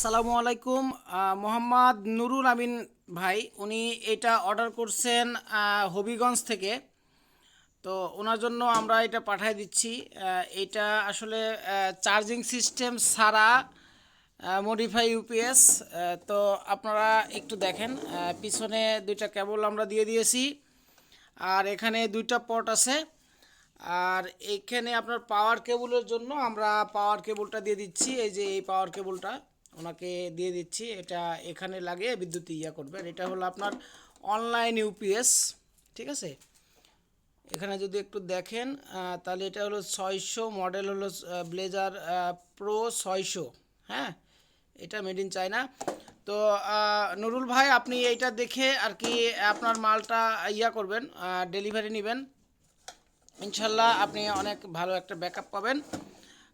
আসসালামু আলাইকুম মোহাম্মদ নুরুল আমিন ভাই। উনি এটা অর্ডার করছেন হবিগঞ্জ থেকে। তো ওনার জন্য আমরা এটা পাঠিয়ে দিচ্ছি। এটা আসলে চার্জিং সিস্টেম সারা মডিফাই ইউপিএস তো আপনারা একটু দেখেন পিছনে দুইটা কেবল আমরা দিয়ে দিয়েছি, আর এখানে দুইটা পট আছে। আর এইখানে আপনার পাওয়ার কেবলের জন্য আমরা পাওয়ার কেবলটা দিয়ে দিচ্ছি, এই যে এই পাওয়ার কেবলটা ওনাকে দিয়ে দিচ্ছি। এটা এখানে লাগিয়ে বিদ্যুৎ ইয়া করবেন। এটা হলো আপনার অনলাইন ইউপিএস ঠিক আছে? এখানে যদি একটু দেখেন তাহলে এটা হলো ছয়শো মডেল হলো ব্লেজার প্রো ছয়শো হ্যাঁ? এটা মেড ইন চায়না তো নুরুল ভাই, আপনি এইটা দেখে আর কি আপনার মালটা ইয়া করবেন ডেলিভারি নেবেন। ইনশাল্লাহ আপনি অনেক ভালো একটা ব্যাকআপ পাবেন।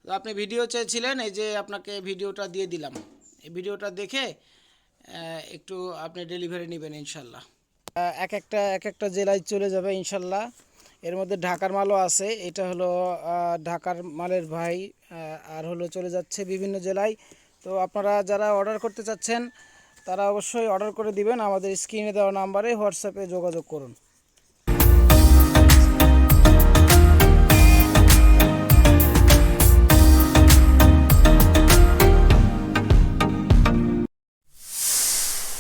তো আপনি ভিডিও চেয়েছিলেন, এই যে আপনাকে ভিডিওটা দিয়ে দিলাম। এই ভিডিওটা দেখে একটু আপনি ডেলিভারি নেবেন ইনশাল্লাহ। এক একটা এক একটা জেলায় চলে যাবে ইনশাল্লাহ। এর মধ্যে ঢাকার মালও আছে। এটা হলো ঢাকার মালের ভাই আর হলো চলে যাচ্ছে বিভিন্ন জেলায়। তো আপনারা যারা অর্ডার করতে চাচ্ছেন, তারা অবশ্যই অর্ডার করে দিবেন। আমাদের স্ক্রিনে দেওয়া নাম্বারে হোয়াটসঅ্যাপে যোগাযোগ করুন।